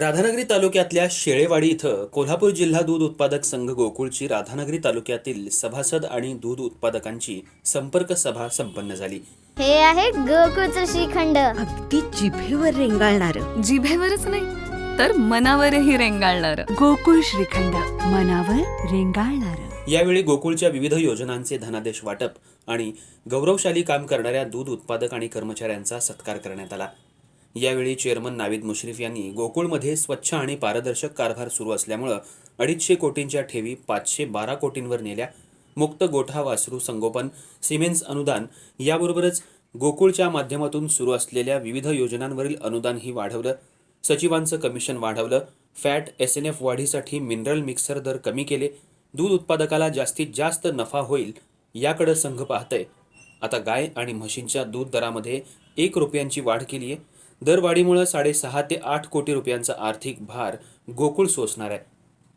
राधानगरी तालुक्यातल्या शेळेवाडी इथं कोल्हापूर जिल्हा दूध उत्पादक संघ गोकुळची राधानगरी तालुक्यातील सभासद आणि दूध उत्पादकांची संपर्क सभा संपन्न झाली. हे आहे गोकुळचं श्रीखंड. अगदी जिभेवर रेंगाळणार. जिभेवरच नाही तर मनावरही रेंगाळणार. गोकुळ श्रीखंड मनावर रेंगाळणार. यावेळी गोकुळच्या विविध योजनांचे धनादेश वाटप आणि गौरवशाली काम करणाऱ्या दूध उत्पादक आणि कर्मचाऱ्यांचा सत्कार करण्यात आला. यावेळी चेअरमन नाविद मुश्रीफ यांनी गोकुळमध्ये स्वच्छ आणि पारदर्शक कारभार सुरू असल्यामुळं अडीचशे कोटींच्या ठेवी पाचशे बारा कोटींवर नेल्या. मुक्त गोठा वासरू संगोपन सिमेंट्स अनुदान याबरोबरच गोकुळच्या माध्यमातून सुरू असलेल्या विविध योजनांवरील अनुदानही वाढवलं. सचिवांचं कमिशन वाढवलं. फॅट एस एन एफ वाढीसाठी मिनरल मिक्सर दर कमी केले. दूध उत्पादकाला जास्तीत जास्त नफा होईल याकडं संघ पाहतंय. आता गाय आणि म्हशींच्या दूध दरामध्ये एक रुपयांची वाढ केली आहे दरवाढीमुळे साडेसहा ते आठ कोटी रुपयांचा आर्थिक भार गोकुळ सोसणार आहे.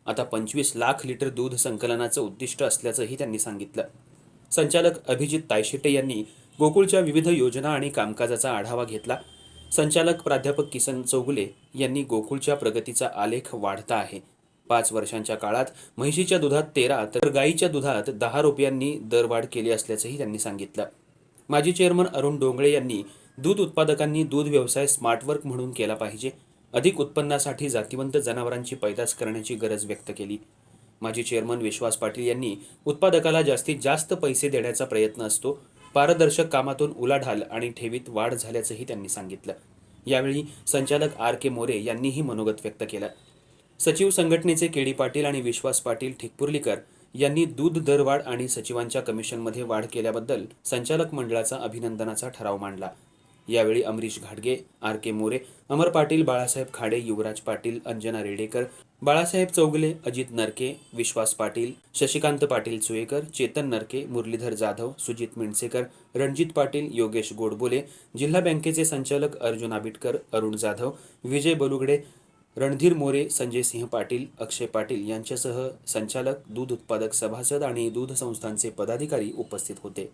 आता पंचवीस लाख लिटर दूध संकलनाचं उद्दिष्ट असल्याचंही त्यांनी सांगितलं. संचालक अभिजित तायशेटे यांनी गोकुळच्या विविध योजना आणि कामकाजाचा आढावा घेतला. संचालक प्राध्यापक किसन चौगुले यांनी गोकुळच्या प्रगतीचा आलेख वाढता आहे. पाच वर्षांच्या काळात म्हैशीच्या दुधात तेरा तर गाईच्या दुधात दहा रुपयांनी दरवाढ केली असल्याचंही त्यांनी सांगितलं. माजी चेअरमन अरुण डोंगळे यांनी दूध उत्पादकांनी दूध व्यवसाय स्मार्टवर्क म्हणून केला पाहिजे. अधिक उत्पन्नासाठी जातिवंत जनावरांची पैदास करण्याची गरज व्यक्त केली. माजी चेअरमन विश्वास पाटील यांनी उत्पादकाला जास्तीत जास्त पैसे देण्याचा प्रयत्न असतो पारदर्शक कामातून उलाढाल आणि ठेवीत वाढ झाल्याचंही त्यांनी सांगितलं. यावेळी संचालक आर के मोरे यांनीही मनोगत व्यक्त केलं. सचिव संघटनेचे के डी पाटील आणि विश्वास पाटील ठिकपुर्लीकर यांनी दूध दरवाढ आणि सचिवांच्या कमिशनमध्ये वाढ केल्याबद्दल संचालक मंडळाचा अभिनंदनाचा ठराव मांडला. यावेळी अमरीश घाटगे आर के मोरे अमर पाटील बाळासाहेब खाडे युवराज पाटील अंजना रेडेकर बाळासाहेब चौगले अजित नरके विश्वास पाटील शशिकांत पाटील सुयेकर चेतन नरके मुरलीधर जाधव सुजित मिणसेकर रणजित पाटील योगेश गोडबोले जिल्हा बँकेचे संचालक अर्जुन आबिटकर अरुण जाधव विजय बलुगडे रणधीर मोरे संजय सिंह पाटील अक्षय पाटील यांच्यासह संचालक दूध उत्पादक सभासद आणि दूध संस्थांचे पदाधिकारी उपस्थित होते.